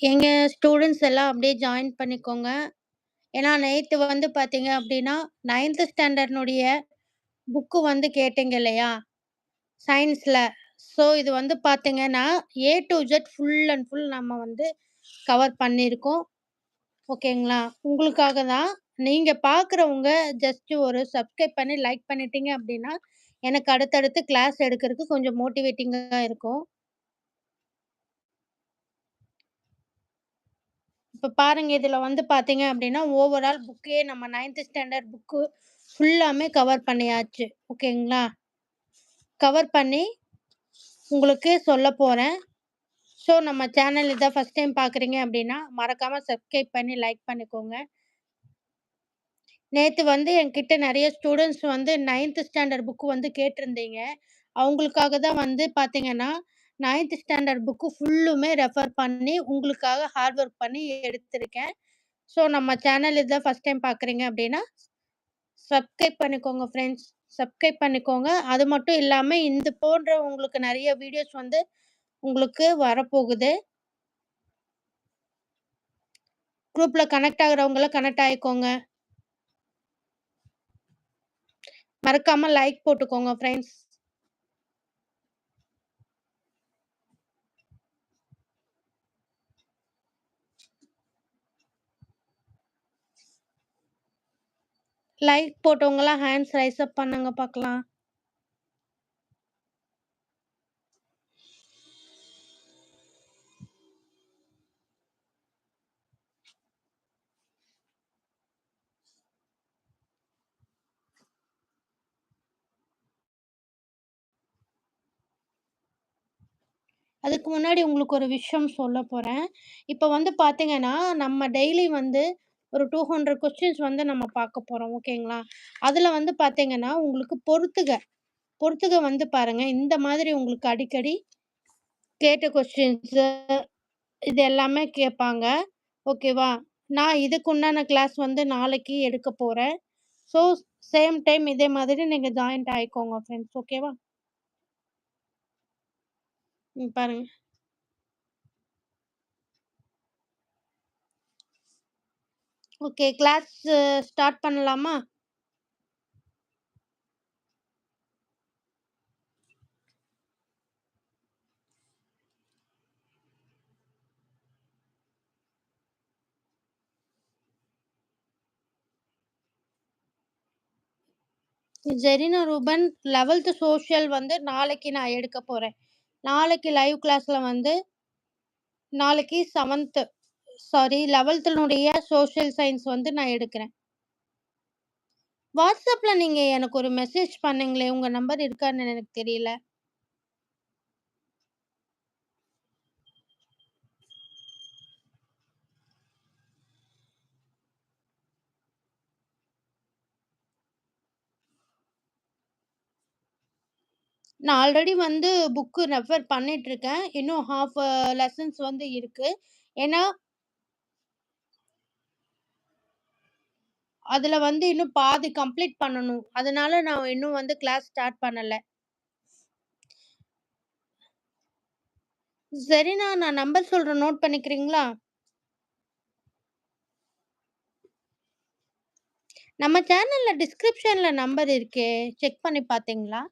எங்க ஸ்டூடண்ட்ஸ் எல்லாம் அப்படியே ஜாயின் பண்ணிக்கோங்க. ஏன்னா நேத்து வந்து பார்த்தீங்க அப்படின்னா, 9த் ஸ்டாண்டர்ட்னுடைய புக்கு வந்து கேட்டீங்க இல்லையா? சயின்ஸ்ல. ஸோ இது வந்து பார்த்தீங்கன்னா, A to Z full and full நம்ம வந்து கவர் பண்ணியிருக்கோம். ஓகேங்களா? உங்களுக்காக தான். நீங்க பார்க்குறவங்க ஜஸ்ட் ஒரு சப்ஸ்கிரைப் பண்ணி லைக் பண்ணிட்டீங்க அப்படின்னா, எனக்கு அடுத்தடுத்து கிளாஸ் எடுக்கிறதுக்கு கொஞ்சம் மோட்டிவேட்டிங்கா இருக்கும். இப்போ பாருங்க இதில் வந்து பார்த்தீங்க அப்படின்னா, ஓவரால் புக்கே நம்ம நைன்த்து ஸ்டாண்டர்ட் புக்கு ஃபுல்லாமே கவர் பண்ணியாச்சு. ஓகேங்களா? கவர் பண்ணி உங்களுக்கு சொல்ல போகிறேன் ஸோ நம்ம சேனல் இதான் ஃபர்ஸ்ட் டைம் பார்க்குறீங்க அப்படின்னா, மறக்காமல் சப்ஸ்கிரைப் பண்ணி லைக் பண்ணிக்கோங்க. நேற்று வந்து என்கிட்ட நிறைய ஸ்டூடெண்ட்ஸ் வந்து நைன்த்து ஸ்டாண்டர்ட் புக்கு வந்து கேட்டிருந்தீங்க. அவங்களுக்காக தான் வந்து பார்த்தீங்கன்னா, நைன்த் ஸ்டாண்டர்ட் புக்கு ஃபுல்லுமே ரெஃபர் பண்ணி உங்களுக்காக ஹார்ட் ஒர்க் பண்ணி எடுத்திருக்கேன். ஸோ நம்ம சேனல் இதான் ஃபஸ்ட் டைம் பார்க்குறீங்க அப்படின்னா, சப்ஸ்கிரைப் பண்ணிக்கோங்க ஃப்ரெண்ட்ஸ். சப்ஸ்கிரைப் பண்ணிக்கோங்க. அது மட்டும் இல்லாமல் இது போன்ற உங்களுக்கு நிறைய வீடியோஸ் வந்து உங்களுக்கு வரப்போகுது. குரூப்பில் கனெக்ட் ஆகிறவங்கள கனெக்ட் ஆகிக்கோங்க மறக்காமல் லைக் போட்டுக்கோங்க ஃப்ரெண்ட்ஸ். லைக் போட்டவங்கலாம் ஹேண்ட்ஸ் ரைஸ் அப் பண்ணுங்க பார்க்கலாம். அதுக்கு முன்னாடி உங்களுக்கு ஒரு விஷயம் சொல்லப் போறேன். இப்ப வந்து பார்த்தீங்கன்னா, நம்ம டெய்லி வந்து ஒரு 200 கொஸ்டின்ஸ் வந்து நம்ம பார்க்க போகிறோம் ஓகேங்களா? அதில் வந்து பார்த்தீங்கன்னா, உங்களுக்கு பொறுத்துக பொறுத்துக வந்து பாருங்கள் இந்த மாதிரி உங்களுக்கு அடிக்கடி கேட்ட கொஸ்டின்ஸு இது எல்லாமே கேட்பாங்க. ஓகேவா? நான் இதுக்கு உண்டான கிளாஸ் வந்து நாளைக்கு எடுக்கப் போகிறேன் ஸோ சேம் டைம் இதே மாதிரி நீங்கள் ஜாயின்ட் ஆகிக்கோங்க ஃப்ரெண்ட்ஸ். ஓகேவா? ம் ஓகே கிளாஸ் ஸ்டார்ட் பண்ணலாமா? ஜெரினா ரூபன் 11த் சோஷியல் வந்து நாளைக்கு நான் எடுக்க போறேன். நாளைக்கு லைவ் கிளாஸ்ல வந்து நாளைக்கு செவன்த்து சாரி 11த்னுடைய சோஷியல் சயின்ஸ் வந்து நான் எடுக்கிறேன். வாட்ஸ்அப்பில் நீங்கள் எனக்கு ஒரு மெசேஜ் பண்ணீங்களே, உங்கள் நம்பர் இருக்கான்னு எனக்கு தெரியல. நான் ஆல்ரெடி வந்து புக்கு ரெஃபர் பண்ணிட்டுருக்கேன். இன்னும் ஹாஃப் லெசன்ஸ் uh, வந்து இருக்கு. ஏன்னா அதுல வந்து இன்னும் பாதி கம்ப்ளீட் பண்ணணும். அதனால நான் இன்னும் வந்து கிளாஸ் ஸ்டார்ட் பண்ணல. சரிண்ணா நான் நம்பர் சொல்றேன் நோட் பண்ணிக்கிறீங்களா? நம்ம சேனல்ல டிஸ்கிரிப்ஷன்ல நம்பர் இருக்கே. செக் பண்ணி பார்த்தீங்களா?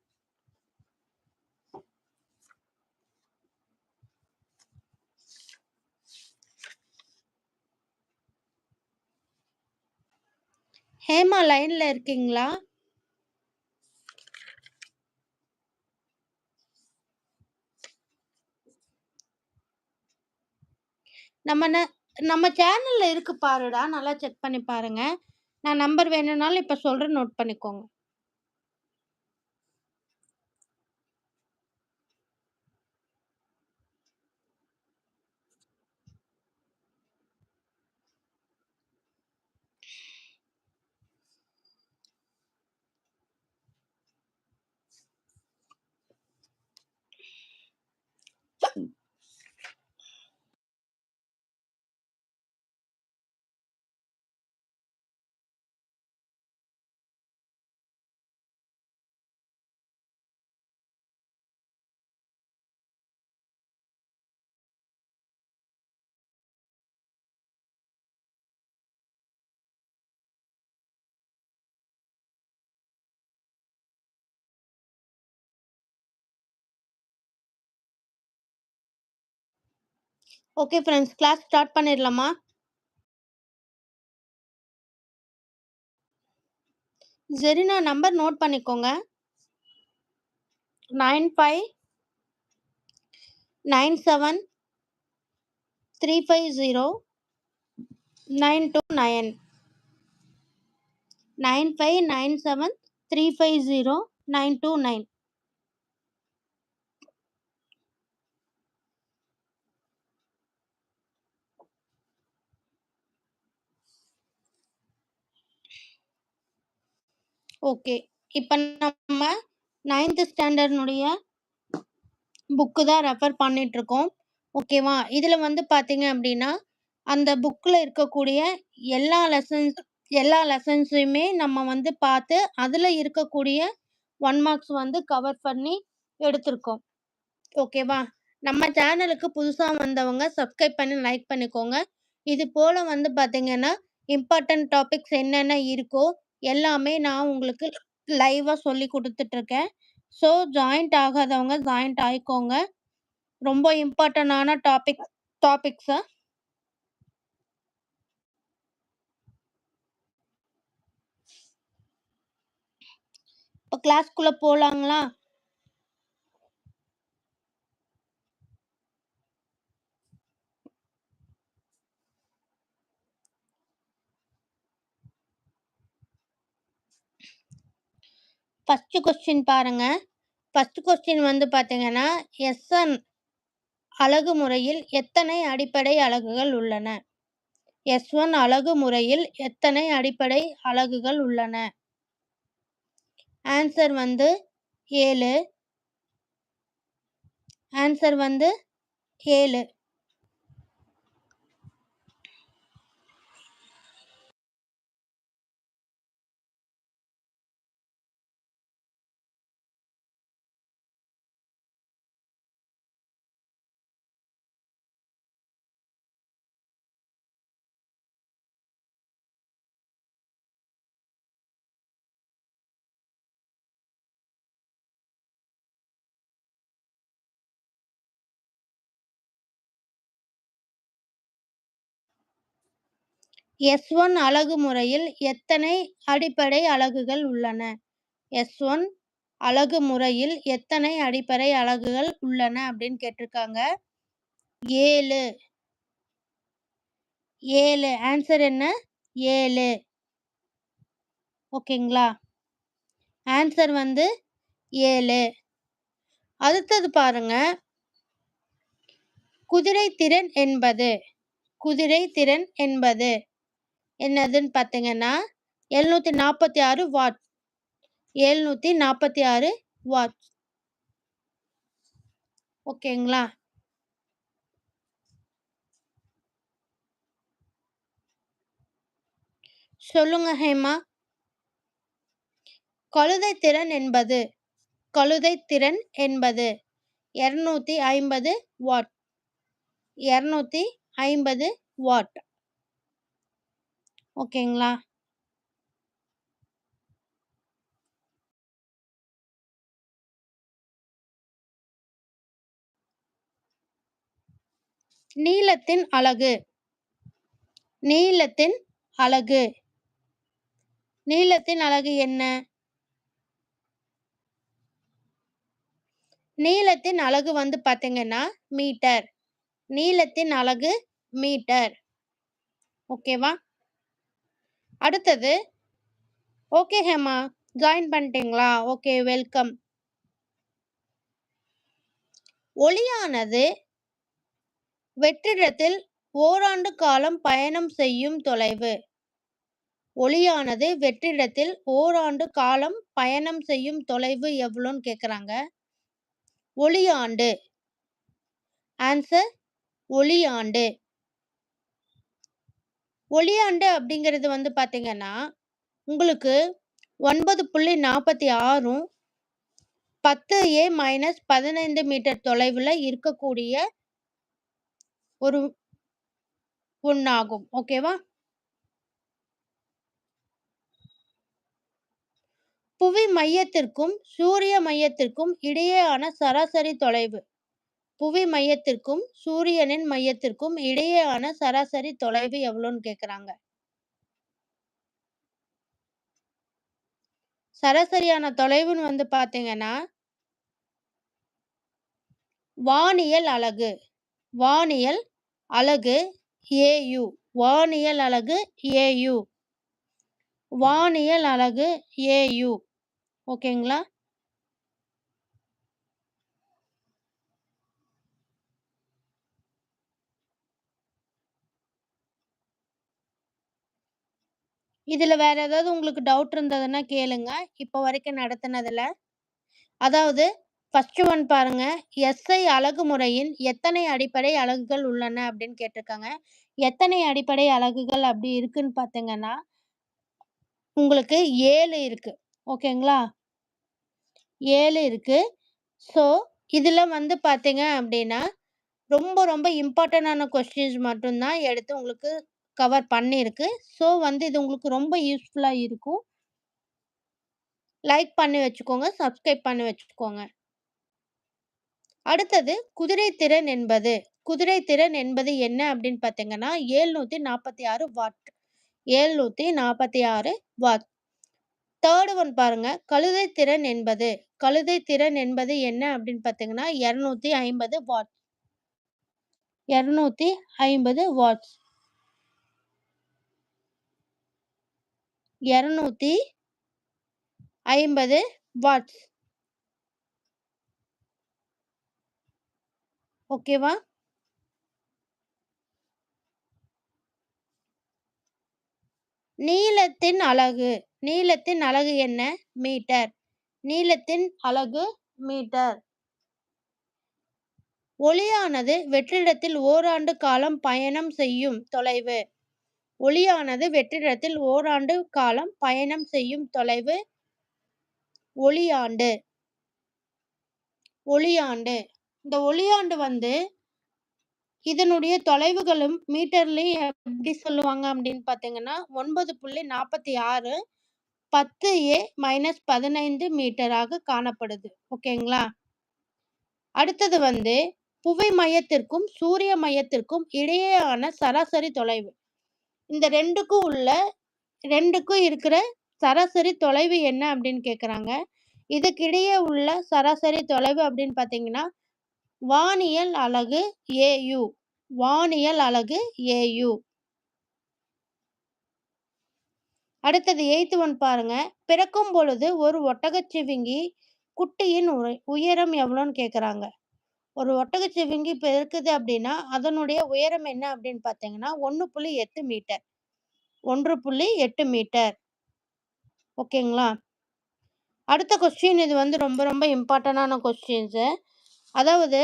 ஹேமா லைன்ல இருக்கீங்களா? நம்ம ந நம்ம சேனல்ல இருக்கு பாருடா. நல்லா செக் பண்ணி பாருங்க. நான் நம்பர் வேணும்னாலும் இப்ப சொல்றேன் நோட் பண்ணிக்கோங்க. ஓகே ஃப்ரெண்ட்ஸ் கிளாஸ் ஸ்டார்ட் பண்ணிடலாமா? ஜெரினா நம்பர் நோட் பண்ணிக்கோங்க. Nine five nine seven three five zero nine two nine nine five nine seven three five zero nine two nine okay. இப்போ நம்ம நைன்த் ஸ்டாண்டர்ட்னுடைய புக்கு தான் ரெஃபர் பண்ணிட்டு இருக்கோம் ஓகேவா இதில் வந்து பார்த்தீங்க அப்படின்னா அந்த புக்கில் இருக்கக்கூடிய எல்லா லெசன்ஸ் எல்லா லெசன்ஸையுமே நம்ம வந்து பார்த்து அதில் இருக்கக்கூடிய ஒன் மார்க்ஸ் வந்து கவர் பண்ணி எடுத்திருக்கோம். ஓகேவா நம்ம சேனலுக்கு புதுசாக வந்தவங்க சப்ஸ்கிரைப் பண்ணி லைக் பண்ணிக்கோங்க. இது போல் வந்து பார்த்தீங்கன்னா இம்பார்ட்டன்ட் டாபிக்ஸ் என்னென்ன இருக்கோ எல்லாமே நான் உங்களுக்கு லைவாக சொல்லி கொடுத்துட்ருக்கேன். ஸோ ஜாயிண்ட் ஆகாதவங்க ஜாயிண்ட் ஆயிக்கோங்க. ரொம்ப இம்பார்ட்டண்டான டாபிக் டாபிக்ஸை இப்போ கிளாஸ்க்குள்ளே போகலாங்களா ஃபஸ்ட்டு கொஸ்டின் பாருங்க. ஃபஸ்ட்டு கொஸ்டின் வந்து பார்த்தீங்கன்னா எஸ்என் அலகு முறையில் எத்தனை அடிப்படை அலகுகள் உள்ளன? எஸ் ஒன் அலகு முறையில் எத்தனை அடிப்படை அலகுகள் உள்ளன? ஆன்சர் வந்து ஏழு. ஆன்சர் வந்து ஏழு. எஸ் ஒன் அலகு முறையில் எத்தனை அடிப்படை அலகுகள் உள்ளன? எஸ் ஒன் அலகு முறையில் எத்தனை அடிப்படை அலகுகள் உள்ளன அப்படின்னு கேட்டிருக்காங்க. ஏழு. ஏழு. ஆன்சர் என்ன? ஏழு. ஓகேங்களா? ஆன்சர் வந்து ஏழு. அடுத்தது பாருங்க. குதிரை திறன் என்பது. குதிரை திறன் என்பது. என்னதுன்னு பார்த்தீங்கன்னா எழுநூற்றி நாற்பத்தி ஆறு வாட் எழுநூற்றி நாற்பத்தி ஆறு வாட் ஓகேங்களா? சொல்லுங்க ஹேமா. கழுதை திறன் என்பது கழுதை திறன் என்பது இரநூத்தி ஐம்பது வாட் இரநூத்தி ஐம்பது வாட் ஓகேங்களா? நீளத்தின் அழகு நீளத்தின் அழகு நீளத்தின் அழகு என்ன? நீளத்தின் அழகு வந்து பார்த்தீங்கன்னா மீட்டர். நீளத்தின் அழகு மீட்டர். ஓகேவா? அடுத்தது ஓகே ஹேமா ஜாயின் பண்ணிட்டீங்களா? ஓகே வெல்கம் ஒளியானது வெற்றிடத்தில் ஓராண்டு காலம் பயணம் செய்யும் தொலைவு. ஒளியானது வெற்றிடத்தில் ஓராண்டு காலம் பயணம் செய்யும் தொலைவு எவ்வளோன்னு கேட்குறாங்க ஒளியாண்டு. ஆன்சர் ஒளியாண்டு. ஒளியாண்டு அப்படிங்கிறது வந்து பார்த்தீங்கன்னா உங்களுக்கு ஒன்பது புள்ளி நாற்பத்தி ஆறும் பத்து ஏ மைனஸ் பதினைந்து மீட்டர் தொலைவில் இருக்கக்கூடிய ஒரு ஒன்றாகும் ஓகேவா புவி மையத்திற்கும் சூரிய மையத்திற்கும் இடையேயான சராசரி தொலைவு. புவி மையத்திற்கும் சூரியனின் மையத்திற்கும் இடையேயான சராசரி தொலைவு எவ்வளோன்னு கேட்குறாங்க சராசரியான தொலைவுன்னு வந்து பார்த்தீங்கன்னா வானியல் அலகு. வானியல் அலகு ஏயு. வானியல் அலகு ஏயு. வானியல் அலகு ஏயு. ஓகேங்களா? இதுல வேற ஏதாவது உங்களுக்கு டவுட் இருந்ததுன்னா கேளுங்க. இப்போ வரைக்கும் நடத்துனதுல. அதாவது ஃபர்ஸ்ட் ஒன் பாருங்க. எஸ்ஐ அலகு முறையின் எத்தனை அடிப்படை அலகுகள் உள்ளன அப்படின்னு கேட்டிருக்காங்க. எத்தனை அடிப்படை அலகுகள் அப்படி இருக்குன்னு பார்த்தீங்கன்னா, உங்களுக்கு 7 இருக்கு. ஓகேங்களா? 7 இருக்கு. ஸோ, இதுல வந்து பார்த்தீங்க அப்படின்னா, ரொம்ப ரொம்ப இம்பார்ட்டன்டான கொஸ்டின்ஸ் மட்டும் தான் எடுத்து உங்களுக்கு கவர் பண்ணியிருக்கு. ஸோ, வந்து இது உங்களுக்கு ரொம்ப யூஸ்ஃபுல்லாக இருக்கும். லைக் பண்ணி வச்சுக்கோங்க. சப்ஸ்கிரைப் பண்ணி வச்சுக்கோங்க. அடுத்தது குதிரை திறன் என்பது. குதிரை திறன் என்பது என்ன அப்படின்னு பார்த்தீங்கன்னா, 746 வாட். 746 வாட். தேர்ட் ஒன் பாருங்க. கழுதை திறன் என்பது. கழுதை திறன் என்பது என்ன அப்படின்னு பார்த்தீங்கன்னா, இரநூத்தி ஐம்பது வாட்ஸ் இரநூத்தி ஐம்பது வாட்ஸ். 250 வாட்ஸ். ஓகேவா? நீளத்தின் அலகு. நீளத்தின் அலகு என்ன? மீட்டர். நீளத்தின் அலகு மீட்டர். ஒளியானது வெற்றிடத்தில் ஓராண்டு காலம் பயணம் செய்யும் தொலைவு. ஒளியானது வெற்றிடத்தில் ஓராண்டு காலம் பயணம் செய்யும் தொலைவு ஒளியாண்டு. ஒளியாண்டு. இந்த ஒளியாண்டு வந்து இதனுடைய தொலைவுகளும் மீட்டர்லயும் எப்படி சொல்லுவாங்க அப்படின்னு பார்த்தீங்கன்னா, 9.46 10a-15 மீட்டராக காணப்படுது. ஓகேங்களா? அடுத்தது வந்து புவி மையத்திற்கும், சூரிய மையத்திற்கும் இடையேயான சராசரி தொலைவு. இந்த ரெண்டுக்கும் உள்ள ரெண்டுக்கும் இருக்கிற சராசரி தொலைவு என்ன அப்படின்னு கேட்குறாங்க. இதுக்கிடையே உள்ள சராசரி தொலைவு அப்படின்னு பார்த்தீங்கன்னா, வானியல் அலகு ஏயு. வானியல் அலகு ஏயு. அடுத்தது எய்த்து ஒன் பாருங்க. பிறக்கும் பொழுது ஒரு ஒட்டகச்சிவிங்கி குட்டியின் உயரம் எவ்வளோன்னு கேட்குறாங்க. ஒரு ஒட்டகச்சிவிங்கி இருக்குது அப்படின்னா, அதனுடைய உயரம் என்ன அப்படின்னு பார்த்தீங்கன்னா, 1.8 மீட்டர். 1.8 மீட்டர். ஓகேங்களா? அடுத்த கொஸ்டின் இது வந்து ரொம்ப ரொம்ப இம்பார்ட்டண்டான கொஸ்டின்ஸு. அதாவது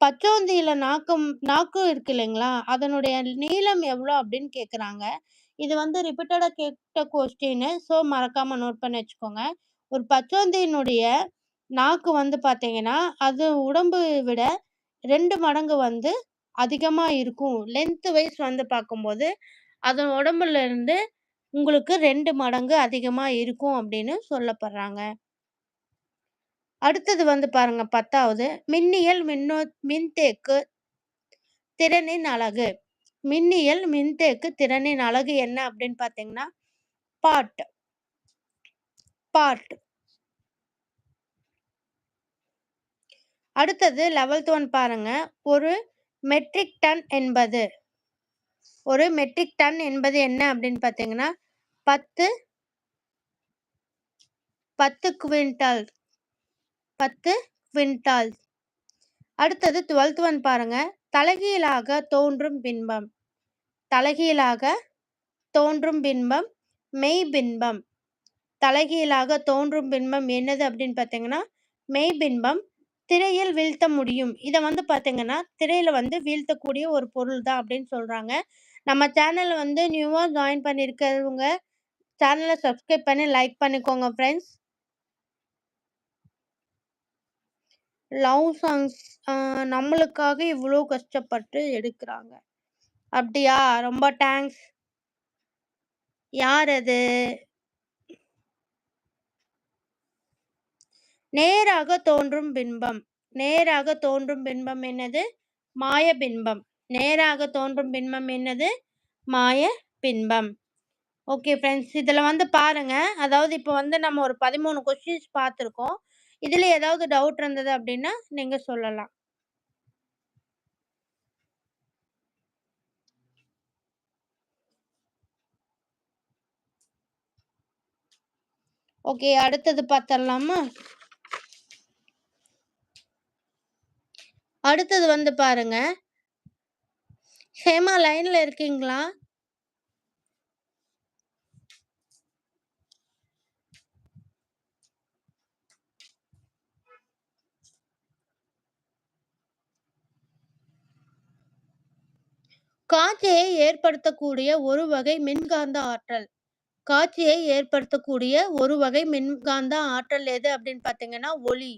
பச்சோந்தியில் நாக்கும் நாக்கு இருக்கு இல்லைங்களா? அதனுடைய நீளம் எவ்வளோ அப்படின்னு கேட்குறாங்க. இது வந்து ரிப்பீட்டடாக கேட்ட கொஸ்டினு. ஸோ, மறக்காமல் நோட் பண்ணி வச்சுக்கோங்க. ஒரு பச்சோந்தியினுடைய நாக்கு வந்து பார்த்தீங்கன்னா, அது உடம்பு விட 2 மடங்கு வந்து அதிகமா இருக்கும். லென்த் வைஸ் வந்து பார்க்கும்போது, அதன் உடம்புல இருந்து உங்களுக்கு 2 மடங்கு அதிகமா இருக்கும் அப்படின்னு சொல்லப்படுறாங்க. அடுத்தது வந்து பாருங்க 10வது மின்னியல் மின்னோ மின்தேக்கு திறனின் அலகு. மின்னியல் மின்தேக்கு திறனின் அலகு என்ன அப்படின்னு பார்த்தீங்கன்னா, பாட். பாட். அடுத்தது 11த் ஒன் பாருங்க. ஒரு மெட்ரிக் டன் என்பது ஒரு மெட்ரிக் டன் என்பது என்ன அப்படின்னு பார்த்தீங்கன்னா, 10 10 குவிண்டால். 10 குவிண்டால். அடுத்தது 12த் ஒன் பாருங்க. தலைகீழாக தோன்றும் பின்பம் தலைகீழாக தோன்றும் பின்பம் மெய் பின்பம் தலைகீழாக தோன்றும் பின்பம் என்னது அப்படின்னு பார்த்தீங்கன்னா, மெய்பிம்பம். திரையில் வீழ்த்த முடியும். இதை வந்து பார்த்தீங்கன்னா, திரையில் வந்து வீழ்த்தக்கூடிய ஒரு பொருள் தான் அப்படின்னு சொல்கிறாங்க நம்ம சேனலில் வந்து நியூவாக ஜாயின் பண்ணியிருக்கிறவங்க, சேனலை சப்ஸ்கிரைப் பண்ணி லைக் பண்ணிக்கோங்க ஃப்ரெண்ட்ஸ். லவ் சாங்ஸ் நம்மளுக்காக இவ்வளோ கஷ்டப்பட்டு எடுக்கிறாங்க அப்படியா? ரொம்ப தேங்க்ஸ். யார் அது? நேராக தோன்றும் பிம்பம். நேராக தோன்றும் பின்பம் என்னது? மாய பின்பம் நேராக தோன்றும் பின்பம் என்னது? மாய பின்பம் ஓகே ஃப்ரெண்ட்ஸ் இதில் வந்து பாருங்க. அதாவது இப்போ வந்து நம்ம ஒரு பதிமூணு கொஸ்டின்ஸ் பார்த்துருக்கோம். இதில் ஏதாவது டவுட் இருந்தது அப்படின்னா நீங்கள் சொல்லலாம். ஓகே அடுத்தது பார்த்தரலாமா அடுத்தது வந்து பாருங்க. ஹேமா லைன்ல இருக்கீங்களா? காட்சியை ஏற்படுத்தக்கூடிய ஒரு வகை மின்காந்த ஆற்றல். காட்சியை ஏற்படுத்தக்கூடிய ஒரு வகை மின்காந்த ஆற்றல் எது அப்படின்னு பார்த்தீங்கன்னா ஒளி.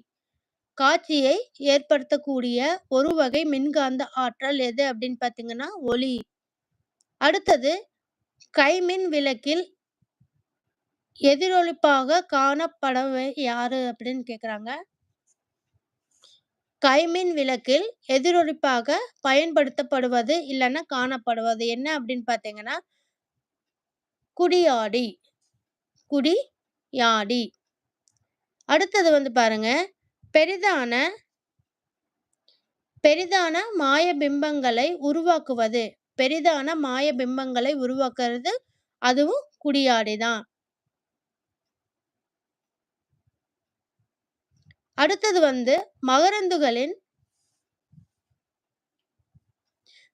காட்சியை ஏற்படுத்தக்கூடிய ஒரு வகை மின்காந்த ஆற்றல் எது அப்படின்னு பார்த்தீங்கன்னா ஒளி. அடுத்தது கைமின் விளக்கில் எதிரொலிப்பாக காணப்படவை யாரு அப்படின்னு கேட்குறாங்க கைமின் விளக்கில் எதிரொலிப்பாக பயன்படுத்தப்படுவது இல்லைன்னா காணப்படுவது என்ன அப்படின்னு பார்த்தீங்கன்னா குடியாடி. குடி யாடி அடுத்தது வந்து பாருங்க பெரிதான பெரிதான மாய பிம்பங்களை உருவாக்குவது. பெரிதான மாய பிம்பங்களை உருவாக்குறது அதுவும் குடியாடி தான் அடுத்தது வந்து மகரந்துகளின்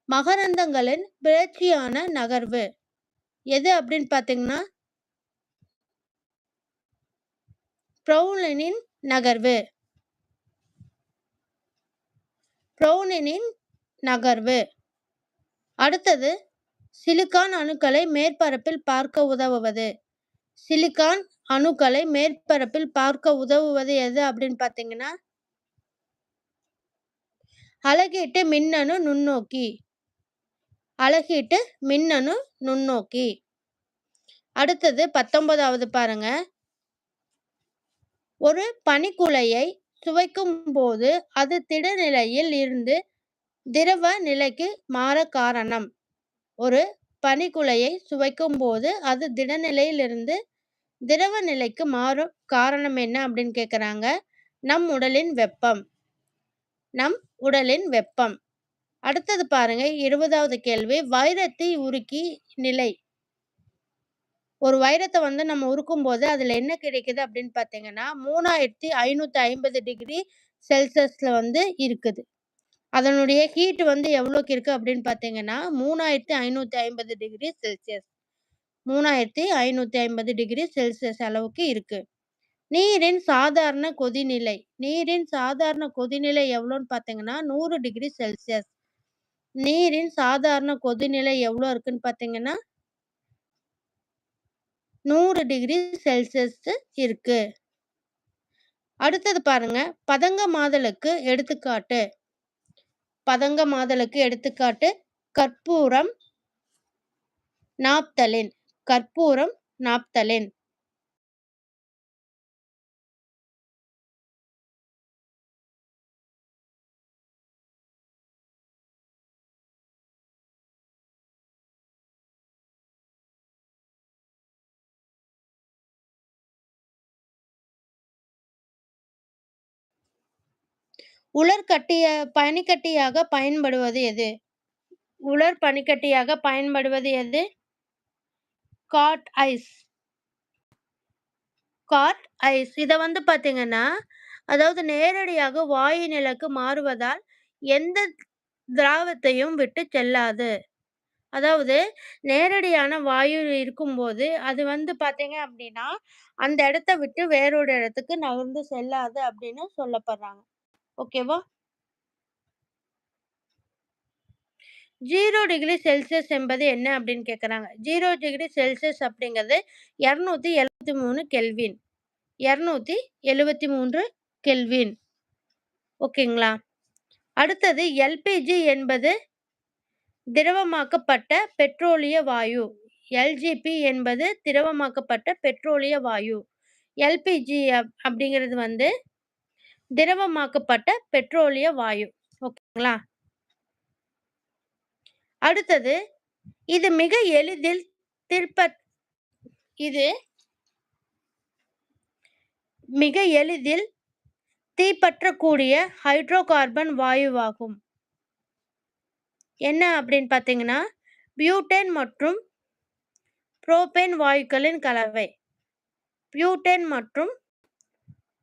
மகரந்தங்களின் பிறழ்ச்சியான நகர்வு. எது அப்படின்னு பார்த்தீங்கன்னா ப்ரௌலனின் நகர்வு. ப்ரௌனினின் நகர்வு. அடுத்தது சிலிக்கான் அணுக்களை மேற்பரப்பில் பார்க்க உதவுவது. சிலிக்கான் அணுக்களை மேற்பரப்பில் பார்க்க உதவுவது எது அப்படின்னு பார்த்தீங்கன்னா அழகீட்டு மின்னணு நுண்ணோக்கி. அழகீட்டு மின்னணு நுண்ணோக்கி. அடுத்தது பத்தொன்பதாவது பாருங்க. ஒரு பனிக்குலையை சுவைக்கும் போது அது திடநிலையில் இருந்து திரவ நிலைக்கு மாற காரணம். ஒரு பனிக்குலையை சுவைக்கும் போது அது திடநிலையிலிருந்து திரவ நிலைக்கு மாறும் காரணம் என்ன அப்படின்னு கேட்குறாங்க நம் உடலின் வெப்பம். நம் உடலின் வெப்பம். அடுத்தது பாருங்க இருபதாவது கேள்வி. வைரத்தை உருக்கி நிலை. ஒரு வைரத்தை வந்து நம்ம உருக்கும் போது அதுல என்ன கிடைக்குது அப்படின்னு பார்த்தீங்கன்னா மூணாயிரத்தி ஐநூத்தி ஐம்பது டிகிரி செல்சியஸ்ல வந்து இருக்குது. அதனுடைய ஹீட் வந்து எவ்வளோக்கு இருக்கு அப்படின்னு பார்த்தீங்கன்னா மூணாயிரத்தி ஐநூத்தி ஐம்பது டிகிரி செல்சியஸ். மூணாயிரத்தி ஐநூற்றி ஐம்பது டிகிரி செல்சியஸ் அளவுக்கு இருக்கு. நீரின் சாதாரண கொதிநிலை நீரின் சாதாரண கொதிநிலை எவ்வளோன்னு பார்த்தீங்கன்னா நூறு டிகிரி செல்சியஸ். நீரின் சாதாரண கொதிநிலை எவ்வளோ இருக்குன்னு பார்த்தீங்கன்னா நூறு டிகிரி செல்சியஸ் இருக்கு. அடுத்தது பாருங்க. பதங்க மாதலுக்கு எடுத்துக்காட்டு. பதங்க மாதலுக்கு எடுத்துக்காட்டு. கற்பூரம் நாப்தலின். கற்பூரம் நாப்தலின். உலர்கட்டிய பனிக்கட்டியாக பயன்படுவது எது? உலர் பனிக்கட்டியாக பயன்படுவது எது? காட் ஐஸ். காட் ஐஸ். இதை வந்து பார்த்தீங்கன்னா அதாவது நேரடியாக வாயு நிலைக்கு மாறுவதால் எந்த திராவத்தையும் விட்டு செல்லாது. அதாவது நேரடியான வாயு இருக்கும்போது அது வந்து பார்த்தீங்க அப்படின்னா அந்த இடத்த விட்டு வேறொரு இடத்துக்கு நகர்ந்து செல்லாது அப்படின்னு சொல்லப்படுறாங்க. ஓகேவா? ஜீரோ டிகிரி செல்சியஸ் என்பது என்ன அப்படின்னு கேட்குறாங்க ஜீரோ டிகிரி செல்சியஸ் அப்படிங்கிறது இரநூத்தி எழுபத்தி மூணு கெல்வின். இரநூத்தி எழுபத்தி மூன்று கெல்வின். ஓகேங்களா? அடுத்தது எல்பிஜி என்பது திரவமாக்கப்பட்ட பெட்ரோலிய வாயு. எல்ஜிபி என்பது திரவமாக்கப்பட்ட பெட்ரோலிய வாயு. எல்பிஜி அப்படிங்கிறது வந்து திரவமாக்கப்பட்ட பெட்ரோலிய வாயு. ஓகேங்களா? அடுத்தது, இது மிக எளிதில் திருப்ப இது மிக எளிதில் தீப்பற்றக்கூடிய ஹைட்ரோகார்பன் வாயுவாகும். என்ன அப்படின்னு பார்த்தீங்கன்னா, பியூட்டேன் மற்றும் புரோபேன் வாயுக்களின் கலவை. பியூட்டேன் மற்றும்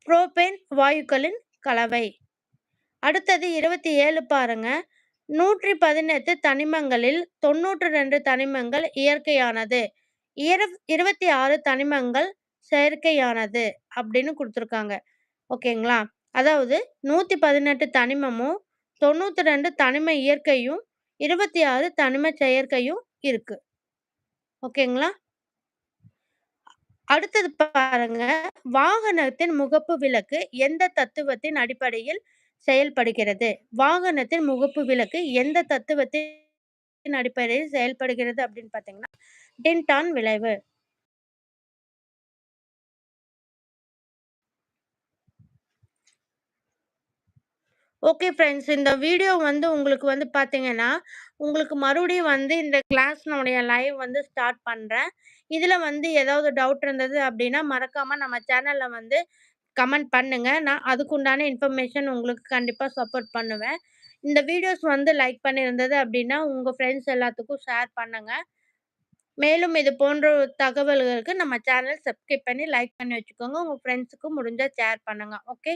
புரோபேன் வாயுக்களின் கலவை. அடுத்தது 27 பாருங்க. 118 தனிமங்களில் 92 தனிமங்கள் இயற்கையானது. இருபத்தி ஆறு தனிமங்கள் செயற்கையானது அப்படின்னு கொடுத்துருக்காங்க ஓகேங்களா? அதாவது 118 தனிமமும், 92 தனிம இயற்கையும், 26 தனிம செயற்கையும் இருக்குது ஓகேங்களா? அடுத்தது பாருங்க. வாகனத்தின் முகப்பு விளக்கு எந்த தத்துவத்தின் அடிப்படையில் செயல்படுகிறது? வாகனத்தின் முகப்பு விளக்கு எந்த தத்துவத்தின் அடிப்படையில் செயல்படுகிறது அப்படின்னு பார்த்தீங்கன்னா, டின்டான் விளைவு. Okay friends. இந்த வீடியோ வந்து உங்களுக்கு வந்து பார்த்தீங்கன்னா, உங்களுக்கு மறுபடியும் வந்து இந்த கிளாஸ்னுடைய லைவ் வந்து ஸ்டார்ட் பண்றேன். இதுல வந்து ஏதாவது டவுட் இருந்தது அப்படின்னா, மறக்காம நம்ம சேனல்ல வந்து கமெண்ட் பண்ணுங்க. நான் அதுக்குண்டான இன்ஃபர்மேஷன் உங்களுக்கு கண்டிப்பா சப்போர்ட் பண்ணுவேன். இந்த வீடியோஸ் வந்து லைக் பண்ணியிருந்தது அப்படின்னா, உங்க ஃப்ரெண்ட்ஸ் எல்லாத்துக்கும் ஷேர் பண்ணுங்க. மேலும் இது போன்ற தகவல்களுக்கு நம்ம சேனல் சப்ஸ்கிரைப் பண்ணி, லைக் பண்ணி வச்சுக்கோங்க. உங்கள் ஃப்ரெண்ட்ஸுக்கு முடிஞ்சால் ஷேர் பண்ணுங்கள் ஓகே.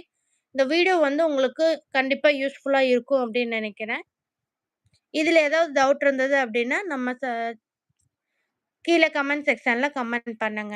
இந்த வீடியோ வந்து உங்களுக்கு கண்டிப்பாக யூஸ்ஃபுல்லாக இருக்கும் அப்படின்னு நினைக்கிறேன் இதில் ஏதாவது டவுட் இருந்தது அப்படின்னா, நம்ம ச கீழ கமெண்ட் செக்ஷன்ல கமெண்ட் பண்ணுங்க.